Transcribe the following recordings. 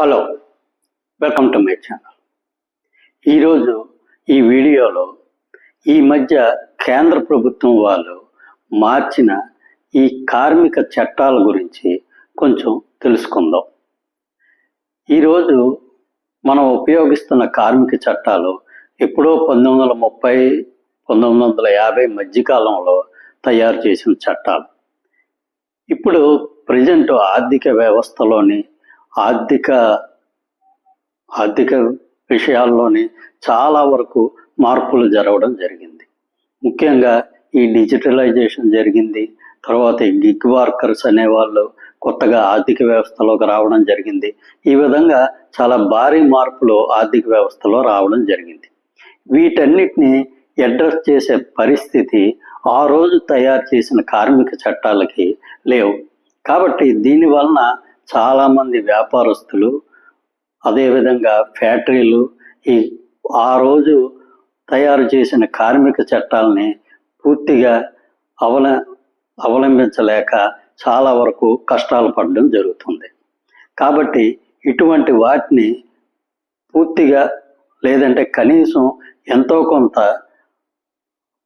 Hello welcome to my channel. ఈరోజు ఈ వీడియోలో ఈ మధ్య కేంద్ర ప్రభుత్వం వాళ్ళు మార్చిన ఈ కార్మిక చట్టాల గురించి కొంచెం తెలుసుకుందాం. ఈరోజు మనం ఉపయోగిస్తున్న కార్మిక చట్టాలు ఎప్పుడో పంతొమ్మిది వందల ముప్పై పంతొమ్మిది వందల యాభై మధ్యకాలంలో తయారు చేసిన చట్టాలు. ఇప్పుడు ప్రజెంట్ ఆర్థిక వ్యవస్థలోని ఆర్థిక ఆర్థిక విషయాల్లోని చాలా వరకు మార్పులు జరగడం జరిగింది. ముఖ్యంగా ఈ డిజిటలైజేషన్ జరిగింది. తర్వాత గిగ్ వర్కర్స్ అనేవాళ్ళు కొత్తగా ఆర్థిక వ్యవస్థలోకి రావడం జరిగింది. ఈ విధంగా చాలా భారీ మార్పులు ఆర్థిక వ్యవస్థలో రావడం జరిగింది. వీటన్నిటిని అడ్రస్ చేసే పరిస్థితి ఆ రోజు తయారు చేసిన కార్మిక చట్టాలకి లేవు. కాబట్టి దీనివలన చాలామంది వ్యాపారస్తులు అదేవిధంగా ఫ్యాక్టరీలు ఈ ఆ రోజు తయారు చేసిన కార్మిక చట్టాలని పూర్తిగా అవల అవలంబించలేక చాలా వరకు కష్టాలు పడడం జరుగుతుంది. కాబట్టి ఇటువంటి వాటిని పూర్తిగా లేదంటే కనీసం ఎంతో కొంత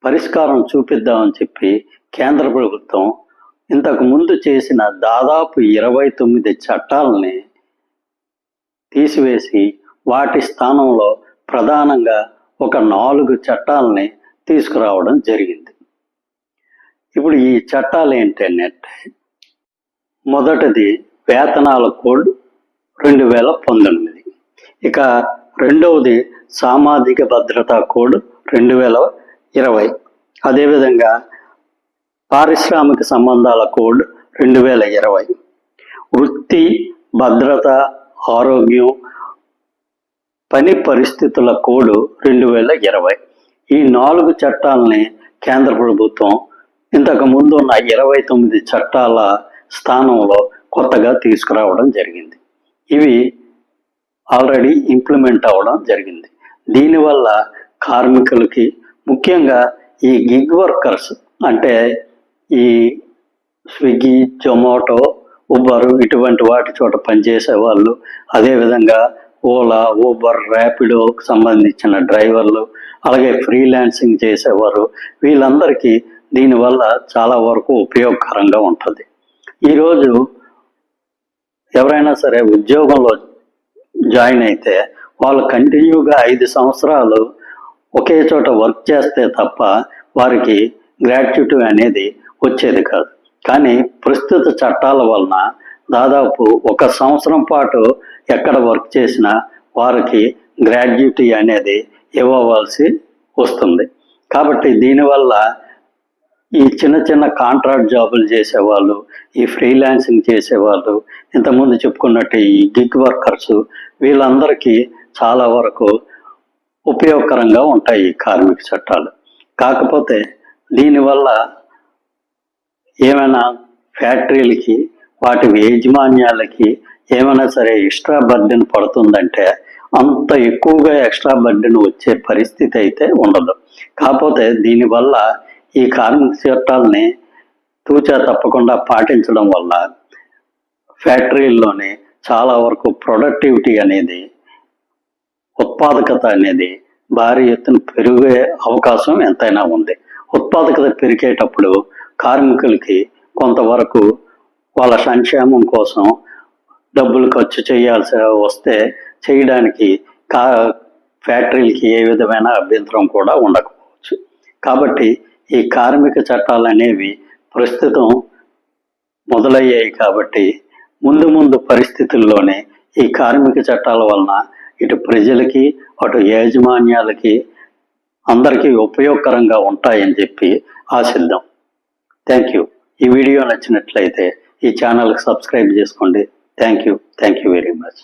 పరిష్కారం చూపిద్దామని చెప్పి కేంద్ర ప్రభుత్వం ఇంతకు ముందు చేసిన దాదాపు ఇరవై తొమ్మిది చట్టాలని తీసివేసి వాటి స్థానంలో ప్రధానంగా ఒక నాలుగు చట్టాలని తీసుకురావడం జరిగింది. ఇప్పుడు ఈ చట్టాలు ఏంటంటే మొదటిది వేతనాల కోడ్ రెండు వేల పంతొమ్మిది. ఇక రెండవది సామాజిక భద్రతా కోడ్ రెండు వేల ఇరవై. అదేవిధంగా పారిశ్రామిక సంబంధాల కోడ్ రెండు వేల ఇరవై. వృత్తి భద్రత ఆరోగ్యం పని పరిస్థితుల కోడ్ రెండు వేల ఇరవై. ఈ నాలుగు చట్టాలని కేంద్ర ప్రభుత్వం ఇంతకు ముందు ఉన్న ఇరవై తొమ్మిది చట్టాల స్థానంలో కొత్తగా తీసుకురావడం జరిగింది. ఇవి ఆల్రెడీ ఇంప్లిమెంట్ అవ్వడం జరిగింది. దీనివల్ల కార్మికులకి ముఖ్యంగా ఈ గిగ్ వర్కర్స్ అంటే ఈ స్విగ్గీ జొమాటో ఉబర్ ఇటువంటి వాటి చోట పనిచేసే వాళ్ళు అదేవిధంగా ఓలా ఊబర్ ర్యాపిడోకి సంబంధించిన డ్రైవర్లు అలాగే ఫ్రీలాన్సింగ్ చేసేవారు వీళ్ళందరికీ దీనివల్ల చాలా వరకు ఉపయోగకరంగా ఉంటుంది. ఈరోజు ఎవరైనా సరే ఉద్యోగంలో జాయిన్ అయితే వాళ్ళు కంటిన్యూగా ఐదు సంవత్సరాలు ఒకే చోట వర్క్ చేస్తే తప్ప వారికి గ్రాట్యుటీ అనేది వచ్చేది కాదు. కానీ ప్రస్తుత చట్టాల వలన దాదాపు ఒక సంవత్సరం పాటు ఎక్కడ వర్క్ చేసినా వారికి గ్రాడ్యుటీ అనేది ఇవ్వవలసి వస్తుంది. కాబట్టి దీనివల్ల ఈ చిన్న చిన్న కాంట్రాక్ట్ జాబులు చేసేవాళ్ళు ఈ ఫ్రీలాన్సింగ్ చేసేవాళ్ళు ఇంతకుముందు చెప్పుకున్నట్టు ఈ గిగ్ వర్కర్స్ వీళ్ళందరికీ చాలా వరకు ఉపయోగకరంగా ఉంటాయి ఈ కార్మిక చట్టాలు. కాకపోతే దీనివల్ల ఏమైనా ఫ్యాక్టరీలకి వాటి యాజమాన్యాలకి ఏమైనా సరే ఎక్స్ట్రా బర్డెన్ పడుతుందంటే అంత ఎక్కువగా ఎక్స్ట్రా బర్డెన్ వచ్చే పరిస్థితి అయితే ఉండదు. కాకపోతే దీనివల్ల ఈ కార్మిక చట్టాలని తూచా తప్పకుండా పాటించడం వల్ల ఫ్యాక్టరీల్లోనే చాలా వరకు ప్రొడక్టివిటీ అనేది ఉత్పాదకత అనేది భారీ ఎత్తున పెరిగే అవకాశం ఎంతైనా ఉంది. ఉత్పాదకత పెరిగేటప్పుడు కార్మికులకి కొంతవరకు వాళ్ళ సంక్షేమం కోసం డబ్బులు ఖర్చు చేయాల్సి వస్తే చేయడానికి కా ఫ్యాక్టరీలకి ఏ విధమైన అభ్యంతరం కూడా ఉండకపోవచ్చు. కాబట్టి ఈ కార్మిక చట్టాలు అనేవి ప్రస్తుతం మొదలయ్యాయి కాబట్టి ముందు ముందు పరిస్థితుల్లోనే ఈ కార్మిక చట్టాల వలన ఇటు ప్రజలకి అటు యాజమాన్యాలకి అందరికీ ఉపయోగకరంగా ఉంటాయని చెప్పి ఆశిద్దాం. థ్యాంక్ యూ ఈ వీడియో నచ్చినట్లయితే ఈ ఛానల్కి సబ్స్క్రైబ్ చేసుకోండి. Thank you thank you very much